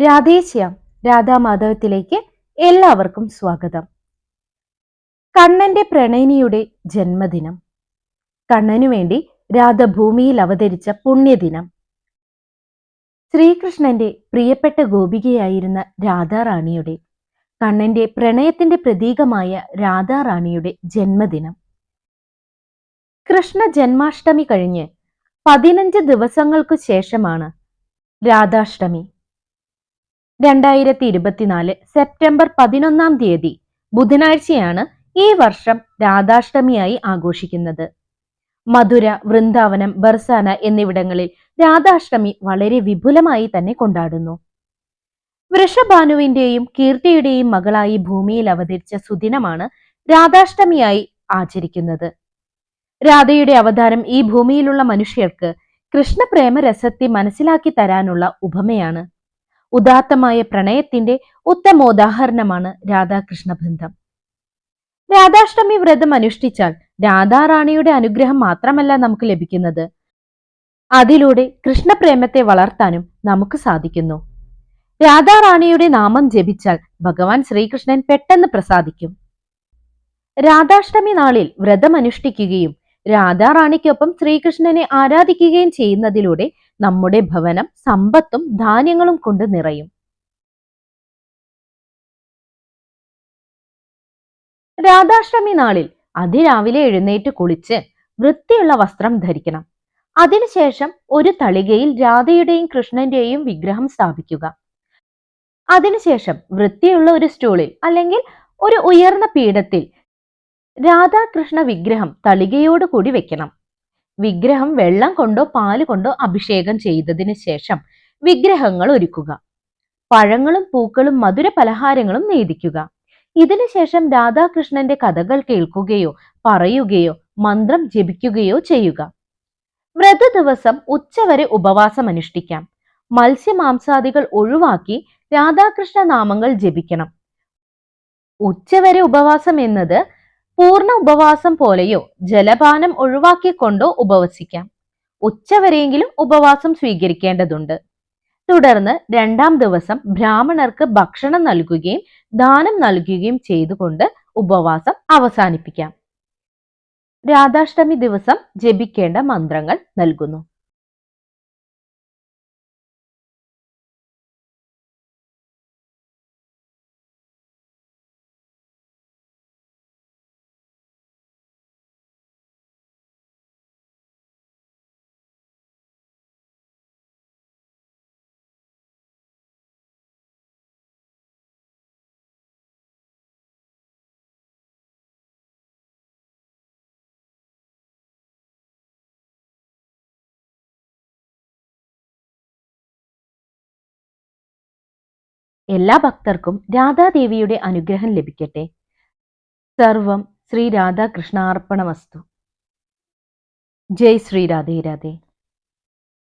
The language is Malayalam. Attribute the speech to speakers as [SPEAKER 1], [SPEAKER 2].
[SPEAKER 1] രാധേശ്യാം രാധാമാധവത്തിലേക്ക് എല്ലാവർക്കും സ്വാഗതം. കണ്ണന്റെ പ്രണയിനിയുടെ ജന്മദിനം. കണ്ണനു വേണ്ടി രാധ ഭൂമിയിൽ അവതരിച്ച പുണ്യദിനം. ശ്രീകൃഷ്ണന്റെ പ്രിയപ്പെട്ട ഗോപികയായിരുന്ന രാധാറാണിയുടെ കണ്ണന്റെ പ്രണയത്തിന്റെ പ്രതീകമായ രാധാറാണിയുടെ ജന്മദിനം. കൃഷ്ണ ജന്മാഷ്ടമി കഴിഞ്ഞ് പതിനഞ്ച് ദിവസങ്ങൾക്കു ശേഷമാണ് രാധാഷ്ടമി. രണ്ടായിരത്തി ഇരുപത്തിനാല് സെപ്റ്റംബർ പതിനൊന്നാം തീയതി ബുധനാഴ്ചയാണ് ഈ വർഷം രാധാഷ്ടമിയായി ആഘോഷിക്കുന്നത്. മധുര വൃന്ദാവനം ബർസാന എന്നിവിടങ്ങളിൽ രാധാഷ്ടമി വളരെ വിപുലമായി തന്നെ കൊണ്ടാടുന്നു. വൃഷഭാനുവിന്റെയും കീർത്തിയുടെയും മകളായി ഭൂമിയിൽ അവതരിച്ച സുദിനമാണ് രാധാഷ്ടമിയായി ആചരിക്കുന്നത്. രാധയുടെ അവതാരം ഈ ഭൂമിയിലുള്ള മനുഷ്യർക്ക് കൃഷ്ണപ്രേമരസത്തെ മനസ്സിലാക്കി തരാനുള്ള ഉപമയാണ്. ഉദാത്തമായ പ്രണയത്തിന്റെ ഉത്തമോദാഹരണമാണ് രാധാകൃഷ്ണ ബന്ധം രാധാഷ്ടമി വ്രതം അനുഷ്ഠിച്ചാൽ രാധാറാണിയുടെ അനുഗ്രഹം മാത്രമല്ല നമുക്ക് ലഭിക്കുന്നത്. അതിലൂടെ കൃഷ്ണപ്രേമത്തെ വളർത്താനും നമുക്ക് സാധിക്കുന്നു. രാധാറാണിയുടെ നാമം ജപിച്ചാൽ ഭഗവാൻ ശ്രീകൃഷ്ണൻ പെട്ടെന്ന് പ്രസാദിക്കും. രാധാഷ്ടമി നാളിൽ വ്രതം അനുഷ്ഠിക്കുകയും രാധാറാണിക്കൊപ്പം ശ്രീകൃഷ്ണനെ ആരാധിക്കുകയും ചെയ്യുന്നതിലൂടെ നമ്മുടെ ഭവനം സമ്പത്തും ധാന്യങ്ങളും കൊണ്ട് നിറയും. രാധാഷ്ടമി നാളിൽ അതിരാവിലെ എഴുന്നേറ്റ് കുളിച്ച് വൃത്തിയുള്ള വസ്ത്രം ധരിക്കണം. അതിനുശേഷം ഒരു തളികയിൽ രാധയുടെയും കൃഷ്ണന്റെയും വിഗ്രഹം സ്ഥാപിക്കുക. അതിനുശേഷം വൃത്തിയുള്ള ഒരു സ്റ്റൂളിൽ അല്ലെങ്കിൽ ഒരു ഉയർന്ന പീഠത്തിൽ രാധാകൃഷ്ണ വിഗ്രഹം തളികയോട് കൂടി വെക്കണം. വിഗ്രഹം വെള്ളം കൊണ്ടോ പാൽ കൊണ്ടോ അഭിഷേകം ചെയ്തതിന് ശേഷം വിഗ്രഹങ്ങൾ ഒരുക്കുക. പഴങ്ങളും പൂക്കളും മധുര പലഹാരങ്ങളും നേദിക്കുക ഇതിനുശേഷം രാധാകൃഷ്ണന്റെ കഥകൾ കേൾക്കുകയോ പറയുകയോ മന്ത്രം ജപിക്കുകയോ ചെയ്യുക. വ്രത ദിവസം ഉച്ചവരെ ഉപവാസം അനുഷ്ഠിക്കാം. മത്സ്യമാംസാദികൾ ഒഴിവാക്കി രാധാകൃഷ്ണ നാമങ്ങൾ ജപിക്കണം ഉച്ചവരെ ഉപവാസം എന്നത് പൂർണ ഉപവാസം പോലെയോ ജലപാനം ഒഴിവാക്കിക്കൊണ്ടോ ഉപവസിക്കാം. ഉച്ചവരെയെങ്കിലും ഉപവാസം സ്വീകരിക്കേണ്ടതുണ്ട്. തുടർന്ന് രണ്ടാം ദിവസം ബ്രാഹ്മണർക്ക് ഭക്ഷണം നൽകുകയും ദാനം നൽകുകയും ചെയ്തുകൊണ്ട് ഉപവാസം അവസാനിപ്പിക്കാം. രാധാഷ്ടമി ദിവസം ജപിക്കേണ്ട മന്ത്രങ്ങൾ നൽകുന്നു. എല്ലാ ഭക്തർക്കും രാധാദേവിയുടെ അനുഗ്രഹം ലഭിക്കട്ടെ. സർവം ശ്രീ രാധാകൃഷ്ണാർപ്പണമസ്തു. ജയ് ശ്രീ രാധേ രാധേ.